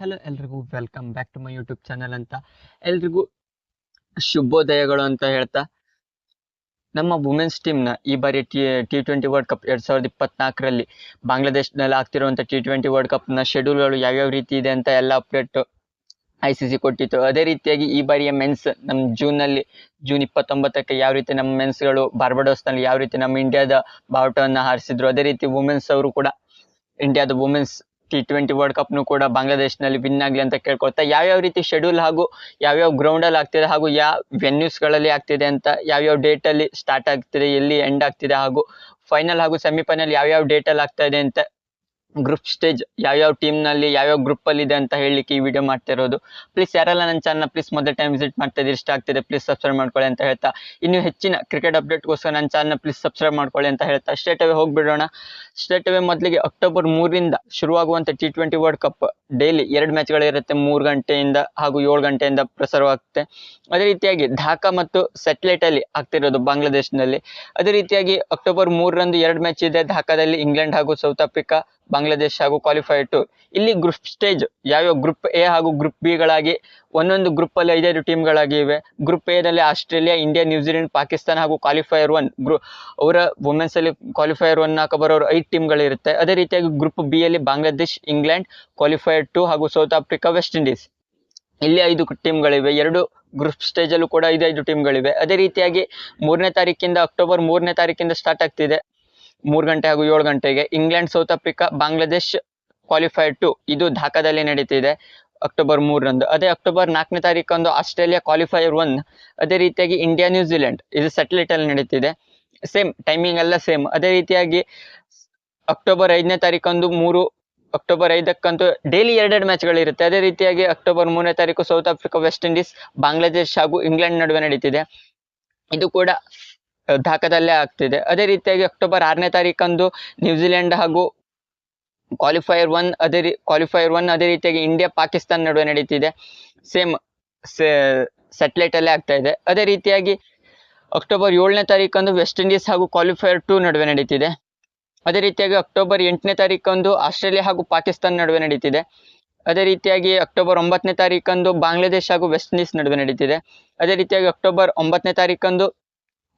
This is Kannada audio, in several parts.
ಹಲೋ ಎಲ್ರಿಗೂ welcome back to my YouTube channel ಅಂತ. ಎಲ್ರಿಗೂ ಶುಭೋದಯಗಳು ಅಂತ ಹೇಳ್ತಾ, ನಮ್ಮ ವುಮೆನ್ಸ್ ಟೀಮ್ನ ಈ ಬಾರಿ T T twenty world cup ಎರಡ್ ಸಾವಿರದ ಇಪ್ಪತ್ನಾಲ್ಕರಲ್ಲಿ ಬಾಂಗ್ಲಾದೇಶದಲ್ಲಿ ಆಗ್ತಿರುವಂಥ ಟಿ ಟ್ವೆಂಟಿ ವರ್ಲ್ಡ್ ಕಪ್ನ ಶೆಡ್ಯೂಲ್ಗಳು ಯಾವ್ಯಾವ ರೀತಿ ಇದೆ ಅಂತ ಎಲ್ಲ ಅಪ್ಡೇಟ್ ಐ ಸಿ ಸಿ ಕೊಟ್ಟಿತ್ತು. ಅದೇ ರೀತಿಯಾಗಿ ಈ ಬಾರಿಯ ಮೆನ್ಸ್ ನಮ್ಮ ನಲ್ಲಿ ಜೂನ್ ಇಪ್ಪತ್ತೊಂಬತ್ತಕ್ಕೆ ಯಾವ ರೀತಿ ನಮ್ಮ ಮೆನ್ಸ್ಗಳು ಬಾರ್ಬಡೋಸ್ನಲ್ಲಿ ಯಾವ ರೀತಿ ನಮ್ಮ ಇಂಡಿಯಾದ ಬಾವುಟವನ್ನು ಹಾರಿಸಿದ್ರು, ಅದೇ ರೀತಿ ವುಮೆನ್ಸ್ ಅವರು ಕೂಡ ಇಂಡಿಯಾದ ವುಮೆನ್ಸ್ ಟಿ ಟ್ವೆಂಟಿ ವರ್ಲ್ಡ್ ಕಪ್ನು ಕೂಡ ಬಾಂಗ್ಲಾದೇಶನಲ್ಲಿ ವಿನ್ ಆಗಲಿ ಅಂತ ಕೇಳ್ಕೊಳ್ತಾ ಯಾವ್ಯಾವ ರೀತಿ ಶೆಡ್ಯೂಲ್ ಹಾಗೂ ಯಾವ್ಯಾವ ಗ್ರೌಂಡಲ್ಲಿ ಆಗ್ತಿದೆ ಹಾಗೂ ಯಾವ ವೆನ್ಯೂಸ್ಗಳಲ್ಲಿ ಆಗ್ತಿದೆ ಅಂತ ಯಾವ್ಯಾವ ಡೇಟಲ್ಲಿ ಸ್ಟಾರ್ಟ್ ಆಗ್ತಿದೆ, ಎಲ್ಲಿ ಎಂಡ್ ಆಗ್ತಿದೆ ಹಾಗೂ ಫೈನಲ್ ಹಾಗೂ ಸೆಮಿಫೈನಲ್ ಯಾವ್ಯಾವ ಡೇಟಲ್ಲಿ ಆಗ್ತಾ ಇದೆ ಅಂತ ಗ್ರೂಪ್ ಸ್ಟೇಜ್ ಯಾವ್ಯಾವ ಟೀಮ್ನಲ್ಲಿ ಯಾವ್ಯಾವ ಗ್ರೂಪಲ್ಲಿ ಇದೆ ಅಂತ ಹೇಳಲಿಕ್ಕೆ ಈ ವಿಡಿಯೋ ಮಾಡ್ತಾ ಇರೋದು. ಪ್ಲೀಸ್ ಯಾರೆಲ್ಲ ನನ್ನ ಚಾನಲ್ ಪ್ಲೀಸ್ ಮೊದಲ ಟೈಮ್ ವಿಸಿಟ್ ಮಾಡ್ತಾ ಇದ್ದೀರಿ, ಇಷ್ಟ ಆಗ್ತಿದೆ ಪ್ಲೀಸ್ ಸಬ್ಸ್ಕ್ರೈಬ್ ಮಾಡ್ಕೊಳ್ಳಿ ಅಂತ ಹೇಳ್ತಾ. ಇನ್ನು ಹೆಚ್ಚಿನ ಕ್ರಿಕೆಟ್ ಅಪ್ಡೇಟ್ಗೋಸ್ಕರ ನನ್ನ ಚಾನಲ್ ಪ್ಲೀಸ್ ಸಬ್ಸ್ಕ್ರೈಬ್ ಮಾಡ್ಕೊಳ್ಳಿ ಅಂತ ಹೇಳ್ತಾ. ಸ್ಟೇಟ್ ಅವೇ ಹೋಗಿಬಿಡೋಣ. ಸ್ಟೇಟ್ ಅವೇ ಮೊದಲಿಗೆ ಅಕ್ಟೋಬರ್ ಮೂರರಿಂದ ಶುರುವಾಗುವಂಥ T twenty world cup daily ಎರಡು ಮ್ಯಾಚ್ಗಳಿರುತ್ತೆ ಮೂರು ಗಂಟೆಯಿಂದ ಹಾಗೂ ಏಳು ಗಂಟೆಯಿಂದ ಪ್ರಸಾರವಾಗುತ್ತೆ. ಅದೇ ರೀತಿಯಾಗಿ ಢಾಕಾ ಮತ್ತು ಸೆಟ್ಲೈಟ್ ಅಲ್ಲಿ ಆಗ್ತಿರೋದು ಬಾಂಗ್ಲಾದೇಶನಲ್ಲಿ ಅದೇ ರೀತಿಯಾಗಿ ಅಕ್ಟೋಬರ್ ಮೂರರಂದು ಎರಡು ಮ್ಯಾಚ್ ಇದೆ, ಢಾಕಾದಲ್ಲಿ ಇಂಗ್ಲೆಂಡ್ ಹಾಗೂ ಸೌತ್ ಆಫ್ರಿಕಾ ಬಾಂಗ್ಲಾದೇಶ ಹಾಗೂ ಕ್ವಾಲಿಫೈ ಟು ಇಲ್ಲಿ ಗ್ರೂಪ್ ಸ್ಟೇಜ್ ಯಾವ್ಯಾವ ಗ್ರೂಪ್ ಎ ಹಾಗೂ ಗ್ರೂಪ್ ಬಿ ಗಳಾಗಿ ಒಂದೊಂದು ಗ್ರೂಪ್ ಅಲ್ಲಿ ಐದೈದು ಟೀಮ್ಗಳಾಗಿವೆ ಗ್ರೂಪ್ ಎ ನಲ್ಲಿ Australia India New Zealand Pakistan ಹಾಗೂ ಕ್ವಾಲಿಫೈಯರ್ ಒನ್ ಗ್ರೂ ಅವರ ವುಮೆನ್ಸ್ ಅಲ್ಲಿ ಕ್ವಾಲಿಫೈಯರ್ ಒನ್ ಹಾಕ ಬರೋರು ಐದು ಟೀಮ್ಗಳಿರುತ್ತೆ ಅದೇ ರೀತಿಯಾಗಿ ಗ್ರೂಪ್ ಬಿ ಅಲ್ಲಿ ಬಾಂಗ್ಲಾದೇಶ್ ಇಂಗ್ಲೆಂಡ್ ಕ್ವಾಲಿಫೈಯರ್ ಟು ಹಾಗೂ ಸೌತ್ ಆಫ್ರಿಕಾ ವೆಸ್ಟ್ ಇಂಡೀಸ್ ಇಲ್ಲಿ ಐದು ಟೀಮ್ಗಳಿವೆ ಎರಡು ಗ್ರೂಪ್ ಸ್ಟೇಜ್ ಅಲ್ಲೂ ಕೂಡ ಐದೈದು ಟೀಮ್ಗಳಿವೆ ಅದೇ ರೀತಿಯಾಗಿ ಮೂರನೇ ತಾರೀಕಿಂದ ಅಕ್ಟೋಬರ್ ಮೂರನೇ ತಾರೀಕಿಂದ ಸ್ಟಾರ್ಟ್ ಆಗ್ತಿದೆ. ಮೂರು ಗಂಟೆ ಹಾಗೂ ಏಳು ಗಂಟೆಗೆ. England South Africa Bangladesh qualified two ಇದು ಢಾಕಾದಲ್ಲಿ ನಡೀತಿದೆ. ಅಕ್ಟೋಬರ್ ಮೂರರಂದು. ಅದೇ ಅಕ್ಟೋಬರ್ ನಾಲ್ಕನೇ ತಾರೀಕಂದು ಆಸ್ಟ್ರೇಲಿಯಾ ಕ್ವಾಲಿಫೈಯರ್ ಒನ್ ಅದೇ ರೀತಿಯಾಗಿ ಇಂಡಿಯಾ ನ್ಯೂಜಿಲೆಂಡ್ ಇದು ಸೆಟಲೈಟ್ ಅಲ್ಲಿ ನಡೀತಿದೆ. ಸೇಮ್ ಟೈಮಿಂಗ್ ಎಲ್ಲ ಸೇಮ್ ಅದೇ ರೀತಿಯಾಗಿ ಅಕ್ಟೋಬರ್ ಐದನೇ ತಾರೀಕಂದು ಮೂರು ಅಕ್ಟೋಬರ್ ಐದಕ್ಕಂತೂ ಡೈಲಿ ಎರಡೆರಡು ಮ್ಯಾಚ್ಗಳಿರುತ್ತೆ ಅದೇ ರೀತಿಯಾಗಿ ಅಕ್ಟೋಬರ್ ಮೂರನೇ ತಾರೀಕು South Africa West Indies Bangladesh ಹಾಗೂ ಇಂಗ್ಲೆಂಡ್ ನಡುವೆ ನಡೀತಿದೆ. ಇದು ಕೂಡ ಢಾಕಾದಲ್ಲೇ ಆಗ್ತಿದೆ. ಅದೇ ರೀತಿಯಾಗಿ ಅಕ್ಟೋಬರ್ ಆರನೇ ತಾರೀಕಂದು ನ್ಯೂಜಿಲೆಂಡ್ ಹಾಗೂ ಕ್ವಾಲಿಫೈಯರ್ ಒನ್ ಅದೇ ರೀ ಕ್ವಾಲಿಫೈಯರ್ ಒನ್ ಅದೇ ರೀತಿಯಾಗಿ ಇಂಡಿಯಾ ಪಾಕಿಸ್ತಾನ ನಡುವೆ ನಡೀತಿದೆ. ಸೇಮ್ ಸೆಟ್ಲೈಟ್ ಅಲ್ಲೇ ಆಗ್ತಾ ಇದೆ. ಅದೇ ರೀತಿಯಾಗಿ ಅಕ್ಟೋಬರ್ ಏಳನೇ ತಾರೀಕಂದು ವೆಸ್ಟ್ ಇಂಡೀಸ್ ಹಾಗೂ ಕ್ವಾಲಿಫೈಯರ್ ಟೂ ನಡುವೆ ನಡೀತಿದೆ. ಅದೇ ರೀತಿಯಾಗಿ ಅಕ್ಟೋಬರ್ ಎಂಟನೇ ತಾರೀಕಂದು ಆಸ್ಟ್ರೇಲಿಯಾ ಹಾಗೂ ಪಾಕಿಸ್ತಾನ ನಡುವೆ ನಡೀತಿದೆ. ಅದೇ ರೀತಿಯಾಗಿ ಅಕ್ಟೋಬರ್ ಒಂಬತ್ತನೇ ತಾರೀಕಂದು ಬಾಂಗ್ಲಾದೇಶ್ ಹಾಗೂ ವೆಸ್ಟ್ ಇಂಡೀಸ್ ನಡುವೆ ನಡೀತಿದೆ. ಅದೇ ರೀತಿಯಾಗಿ ಅಕ್ಟೋಬರ್ ಒಂಬತ್ತನೇ ತಾರೀಕಂದು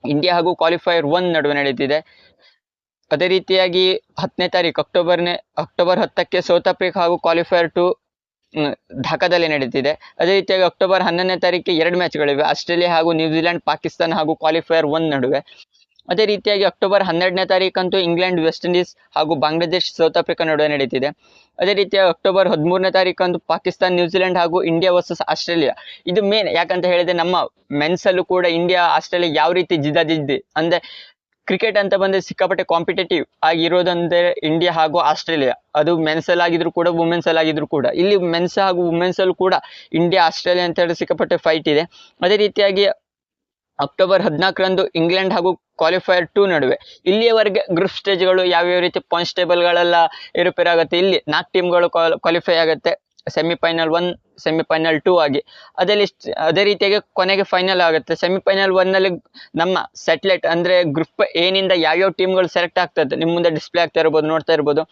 ಇಂಡಿಯಾ ಹಾಗೂ ಕ್ವಾಲಿಫೈಯರ್ ಒನ್ ನಡುವೆ ನಡೀತಿದೆ. ಅದೇ ರೀತಿಯಾಗಿ ಹತ್ತನೇ ತಾರೀಕು, ಅಕ್ಟೋಬರ್ನೇ, ಅಕ್ಟೋಬರ್ ಹತ್ತಕ್ಕೆ ಸೌತ್ ಆಫ್ರಿಕಾ ಹಾಗೂ ಕ್ವಾಲಿಫೈಯರ್ ಟು ಢಾಕಾದಲ್ಲಿ ನಡೀತಿದೆ ಅದೇ ರೀತಿಯಾಗಿ ಅಕ್ಟೋಬರ್ ಹನ್ನೊಂದನೇ ತಾರೀಕಿಗೆ ಎರಡು ಮ್ಯಾಚ್ಗಳಿವೆ. ಆಸ್ಟ್ರೇಲಿಯಾ ಹಾಗೂ ನ್ಯೂಜಿಲೆಂಡ್ ಪಾಕಿಸ್ತಾನ ಹಾಗೂ ಕ್ವಾಲಿಫೈಯರ್ ಒನ್ ನಡುವೆ. ಅದೇ ರೀತಿಯಾಗಿ ಅಕ್ಟೋಬರ್ ಹನ್ನೆರಡನೇ ತಾರೀಕಂತೂ ಇಂಗ್ಲೆಂಡ್, ವೆಸ್ಟ್ ಇಂಡೀಸ್ ಹಾಗೂ ಬಾಂಗ್ಲಾದೇಶ್, ಸೌತ್ ಆಫ್ರಿಕಾ ನಡುವೆ ನಡೀತಿದೆ. ಅದೇ ರೀತಿಯಾಗಿ ಅಕ್ಟೋಬರ್ ಹದಿಮೂರನೇ ತಾರೀಕಂದು ಪಾಕಿಸ್ತಾನ್ ನ್ಯೂಜಿಲೆಂಡ್ ಹಾಗೂ ಇಂಡಿಯಾ ವರ್ಸಸ್ ಆಸ್ಟ್ರೇಲಿಯಾ. ಇದು ಮೇನ್ ಯಾಕಂತ ಹೇಳಿದ್ರೆ ನಮ್ಮ ಮೆನ್ಸಲ್ಲೂ ಕೂಡ ಇಂಡಿಯಾ, ಆಸ್ಟ್ರೇಲಿಯಾ ಯಾವ ರೀತಿ ಜಿದ್ದಾಜಿದ್ದಿ ಅಂದ್ರೆ ಕ್ರಿಕೆಟ್ ಅಂತ ಬಂದ್ರೆ ಸಿಕ್ಕಾಪಟ್ಟೆ ಕಾಂಪಿಟೇಟಿವ್ ಆಗಿರೋದಂದ್ರೆ ಇಂಡಿಯಾ ಹಾಗೂ ಆಸ್ಟ್ರೇಲಿಯಾ ಅದು ಮೆನ್ಸ್ ಅಲ್ಲಿ ಕೂಡ ವುಮೆನ್ಸ್ ಅಲ್ಲಿ ಆಗಿದ್ರು ಕೂಡ. ಇಲ್ಲಿ ಮೆನ್ಸ್ ಹಾಗೂ ವುಮೆನ್ಸ್ ಅಲ್ಲೂ ಕೂಡ ಇಂಡಿಯಾ ಆಸ್ಟ್ರೇಲಿಯಾ ಅಂತ ಹೇಳಿ ಸಿಕ್ಕಾಪಟ್ಟೆ ಫೈಟ್ ಇದೆ. ಅದೇ ರೀತಿಯಾಗಿ ಅಕ್ಟೋಬರ್ ಹದಿನಾಲ್ಕರಂದು ಇಂಗ್ಲೆಂಡ್ ಹಾಗೂ ಕ್ವಾಲಿಫೈಯರ್ ಟೂ ನಡುವೆ. ಇಲ್ಲಿಯವರೆಗೆ ಗ್ರೂಪ್ ಸ್ಟೇಜ್ಗಳು ಯಾವ್ಯಾವ ರೀತಿ ಪಾಯಿಂಟ್ಸ್ ಟೇಬಲ್ಗಳೆಲ್ಲ ಏರುಪೇರಾಗುತ್ತೆ, ಇಲ್ಲಿ ನಾಲ್ಕು ಟೀಮ್ಗಳು ಕ್ವಾಲಿಫೈ ಆಗುತ್ತೆ. ಸೆಮಿಫೈನಲ್ ಒನ್ ಸೆಮಿಫೈನಲ್ ಟೂ ಆಗಿ. ಅದೇ ಲಿಸ್ಟ್ ಅದೇ ರೀತಿಯಾಗಿ ಕೊನೆಗೆ ಫೈನಲ್ ಆಗುತ್ತೆ. ಸೆಮಿಫೈನಲ್ ಒನ್ನಲ್ಲಿ ನಮ್ಮ ಸೆಟ್ಲೈಟ್ ಅಂದರೆ ಗ್ರೂಪ್ ಏನಿಂದ ಯಾವ್ಯಾವ ಟೀಮ್ಗಳು ಸೆಲೆಕ್ಟ್ ಆಗ್ತದೆ ನಿಮ್ಮ ಮುಂದೆ ಡಿಸ್ಪ್ಲೇ ಆಗ್ತಾ ಇರ್ಬೋದು, ನೋಡ್ತಾ ಇರ್ಬೋದು.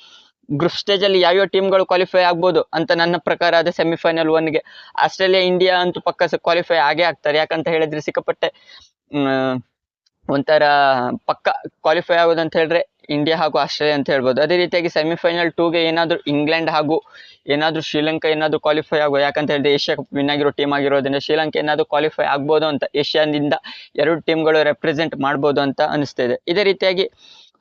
ಗ್ರೂಪ್ ಸ್ಟೇಜಲ್ಲಿ ಯಾವ್ಯಾವ ಟೀಮ್ಗಳು ಕ್ವಾಲಿಫೈ ಆಗ್ಬೋದು ಅಂತ ನನ್ನ ಪ್ರಕಾರ ಅದೇ ಸೆಮಿಫೈನಲ್ ಒನ್ಗೆ ಆಸ್ಟ್ರೇಲಿಯಾ, ಇಂಡಿಯಾ ಅಂತೂ ಪಕ್ಕ ಕ್ವಾಲಿಫೈ ಆಗೇ ಆಗ್ತಾರೆ. ಯಾಕಂತ ಹೇಳಿದ್ರೆ ಸಿಕ್ಕಾಪಟ್ಟೆ ಒಂಥರ ಪಕ್ಕ ಕ್ವಾಲಿಫೈ ಆಗೋದು ಅಂತ ಹೇಳಿದ್ರೆ ಇಂಡಿಯಾ ಹಾಗೂ ಆಸ್ಟ್ರೇಲಿಯಾ ಅಂತ ಹೇಳ್ಬೋದು. ಅದೇ ರೀತಿಯಾಗಿ ಸೆಮಿಫೈನಲ್ ಟೂಗೆ ಏನಾದರೂ ಇಂಗ್ಲೆಂಡ್ ಹಾಗೂ ಏನಾದರೂ ಶ್ರೀಲಂಕಾ ಏನಾದರೂ ಕ್ವಾಲಿಫೈ ಆಗ್ಬೋದು ಯಾಕಂತ ಹೇಳಿದ್ರೆ ಏಷ್ಯಾ ಕಪ್ ವಿನ್ ಆಗಿರೋ ಟೀಮ್ ಆಗಿರೋದ್ರಿಂದ ಶ್ರೀಲಂಕಾ ಏನಾದರೂ ಕ್ವಾಲಿಫೈ ಆಗ್ಬೋದು ಅಂತ ಏಷ್ಯಾದಿಂದ ಎರಡು ಟೀಮ್ಗಳು ರೆಪ್ರೆಸೆಂಟ್ ಮಾಡ್ಬೋದು ಅಂತ ಅನಿಸ್ತಾ ಇದೆ. ಇದೇ ರೀತಿಯಾಗಿ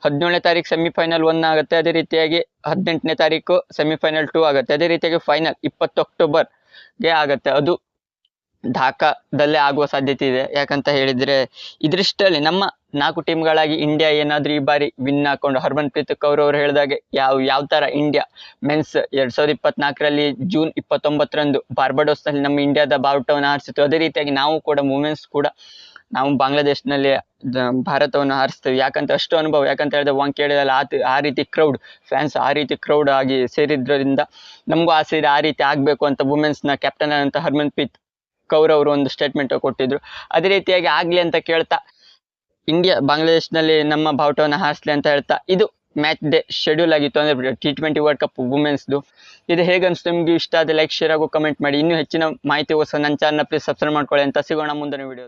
ಹದಿನೇಳನೇ ತಾರೀಕು ಸೆಮಿಫೈನಲ್ ಒನ್ ಆಗುತ್ತೆ. ಅದೇ ರೀತಿಯಾಗಿ ಹದಿನೆಂಟನೇ ತಾರೀಕು ಸೆಮಿಫೈನಲ್ ಟೂ ಆಗುತ್ತೆ. ಅದೇ ರೀತಿಯಾಗಿ ಫೈನಲ್ ಇಪ್ಪತ್ತು ಅಕ್ಟೋಬರ್ಗೆ ಆಗುತ್ತೆ. ಅದು ಢಾಕಾದಲ್ಲೇ ಆಗುವ ಸಾಧ್ಯತೆ ಇದೆ. ಯಾಕಂತ ಹೇಳಿದ್ರೆ ಇದ್ರಷ್ಟಲ್ಲಿ ನಮ್ಮ ನಾಲ್ಕು ಟೀಮ್ಗಳಾಗಿ ಇಂಡಿಯಾ ಏನಾದರೂ ಈ ಬಾರಿ ವಿನ್ ಹಾಕೊಂಡು, ಹರ್ಮನ್ ಪ್ರೀತ್ ಕೌರ್ ಅವರು ಹೇಳಿದಾಗೆ ಯಾವ ಯಾವ ಥರ ಇಂಡಿಯಾ, ಮೆನ್ಸ್ ಎರಡು ಸಾವಿರದ ಇಪ್ಪತ್ನಾಲ್ಕರಲ್ಲಿ ಜೂನ್ ಇಪ್ಪತ್ತೊಂಬತ್ತರಂದು ಬಾರ್ಬಡೋಸ್ನಲ್ಲಿ ನಮ್ಮ ಇಂಡಿಯಾದ ಬಾವುಟವನ್ನು ಹಾರಿಸಿತು ಅದೇ ರೀತಿಯಾಗಿ ನಾವು ಕೂಡ, ವುಮೆನ್ಸ್ ಕೂಡ ನಾವು ಬಾಂಗ್ಲಾದೇಶ್ನಲ್ಲಿ ಭಾರತವನ್ನು ಹಾರಿಸ್ತೇವೆ. ಯಾಕಂತ ಅಷ್ಟು ಅನುಭವ, ಯಾಕಂತ ಹೇಳಿದ್ರೆ ವಾಂಕೇಡದಲ್ಲಿ ಆ ತಿ- ಆ ರೀತಿ ಕ್ರೌಡ್ ಫ್ಯಾನ್ಸ್ ಆ ರೀತಿ ಕ್ರೌಡ್ ಆಗಿ ಸೇರಿದ್ರಿಂದ ನಮಗೂ ಆಸೆ ಇದೆ, ಆ ರೀತಿ ಆಗಬೇಕು ಅಂತ ವುಮೆನ್ಸ್ನ ಕ್ಯಾಪ್ಟನ್ ಆದಂಥ ಹರ್ಮನ್ ಪ್ರೀತ್ ಕೌರ್ ಅವರು ಒಂದು ಸ್ಟೇಟ್ಮೆಂಟ್ ಕೊಟ್ಟಿದ್ರು. ಅದೇ ರೀತಿಯಾಗಿ ಆಗಲಿ ಅಂತ ಕೇಳ್ತಾ, ಇಂಡಿಯಾ ಬಾಂಗ್ಲಾದೇಶನಲ್ಲಿ ನಮ್ಮ ಬಾವುಟವನ್ನು ಹಾರಿಸ್ಲಿ ಅಂತ ಹೇಳ್ತಾ, ಇದು ಮ್ಯಾಚ್ ಡೇ ಶೆಡ್ಯೂಲ್ ಆಗಿತ್ತು ಅಂದರೆ ಟಿ ಟ್ವೆಂಟಿ ವರ್ಲ್ಡ್ ಕಪ್ ವುಮೆನ್ಸ್ದು ಇದು ಹೇಗೆ ಅನಿಸ್ತು ನಿಮಗೆ ಇಷ್ಟ ಆದರೆ ಲೈಕ್ ಶೇರ್ ಹಾಗೂ ಕಮೆಂಟ್ ಮಾಡಿ. ಇನ್ನೂ ಹೆಚ್ಚಿನ ಮಾಹಿತಿಗೋಸ್ಕರ ನನ್ನ ಚಾನಲ್ ಪ್ಲೀಸ್ ಸಬ್ಸ್ಕ್ರೈಬ್ ಮಾಡ್ಕೊಳ್ಳಿ ಅಂತ. ಸಿಗೋಣ ಮುಂದಿನ ವಿಡಿಯೋ